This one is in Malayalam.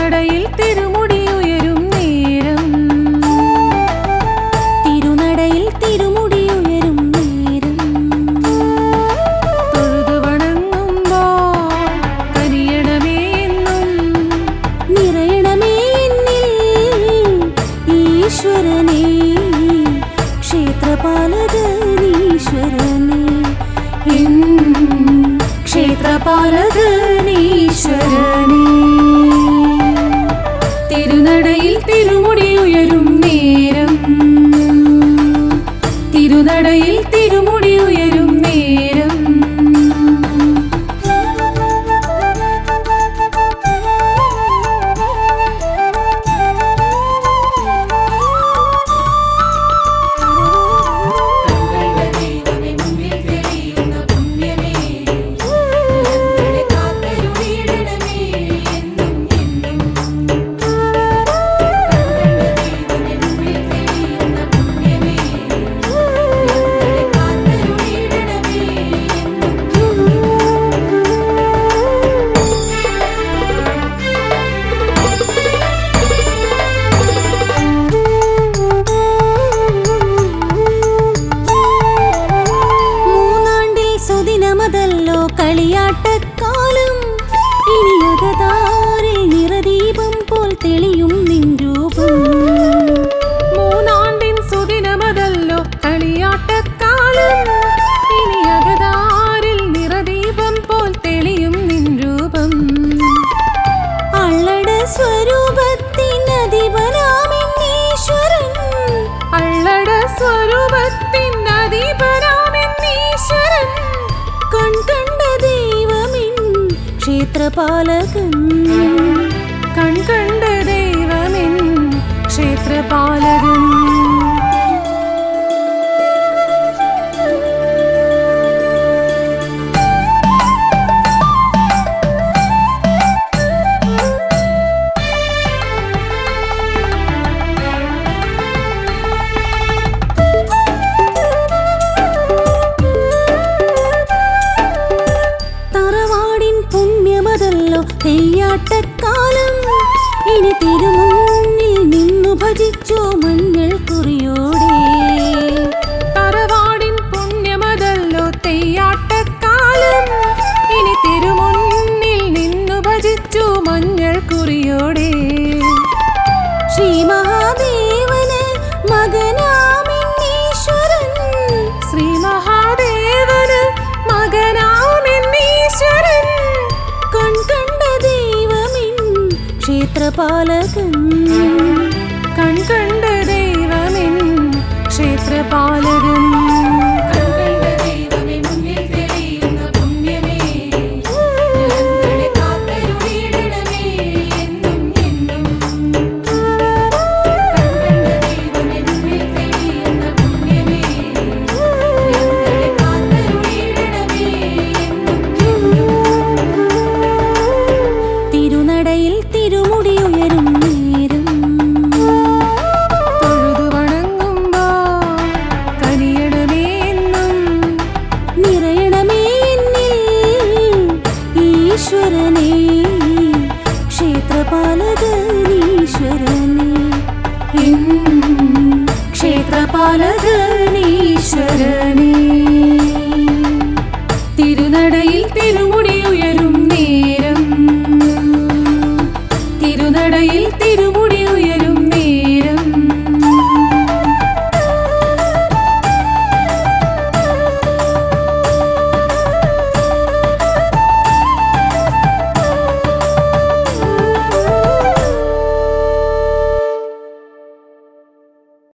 തിരുനടയിൽ തിരുമുടി ഉയരും നേരം. തിരുനടയിൽ തിരുമുടി ഉയരും നേരം. തൊഴുതു വണങ്ങുമ്പോൾ കനിയണമേ എന്നും നിറയണമേ എന്നിൽ ഈശ്വരനേ. ക്ഷേത്രപാലകനീശ്വരനേ എൻ ക്ഷേത്രപാലകനീശ്വരനേ തിരുമുടി ഉയരും നേരം. തിരുനടയിൽ തിരുമുടി ഉയരും നേരം. തെളിയും നിൻ രൂപം. മൂന്നാണ്ടിൻ സുദിനമതല്ലോ കളിയാട്ടക്കാലം. ഇനി അകതാരിൽ നിറദീപം പോൽ തെളിയും നിൻ രൂപം. അള്ളട സ്വരൂപത്തിനധിപനാമെന്നീശ്വരൻ. അള്ളട സ്വരൂപത്തിൻ അധീപനാമെന്നീശ്വരൻ കൺകണ്ട ദൈവമിൻ ക്ഷേത്രപാലകൻ. കൺകണ്ട തറവാടിൻ പുണ്യമതല്ലോ തെയ്യാട്ടക്കാലം ഇനി തിരുമുന്നിൽ നിന്നു ഭജിച്ചോ മഞ്ഞൾ കുറിയോടെ. തറവാടിൻ പുണ്യമതല്ലോ തെയ്യാട്ടക്കാലം. ഇനി തിരുമുന്നിൽ നിന്നു ഭജിച്ചു മഞ്ഞൾ കുറിയോടെ. ശ്രീ മഹാദേവന് മകനാമിന്നീശ്വരൻ. ശ്രീ മഹാദേവന് മകനാമിന്നീശ്വരൻ കൺകണ്ട ദൈവമിൻ ക്ഷേത്രപാലകൻ. ക്ഷേത്രപാലകനീശ്വരനേ ക്ഷേത്രപാലകനീശ്വരനേ.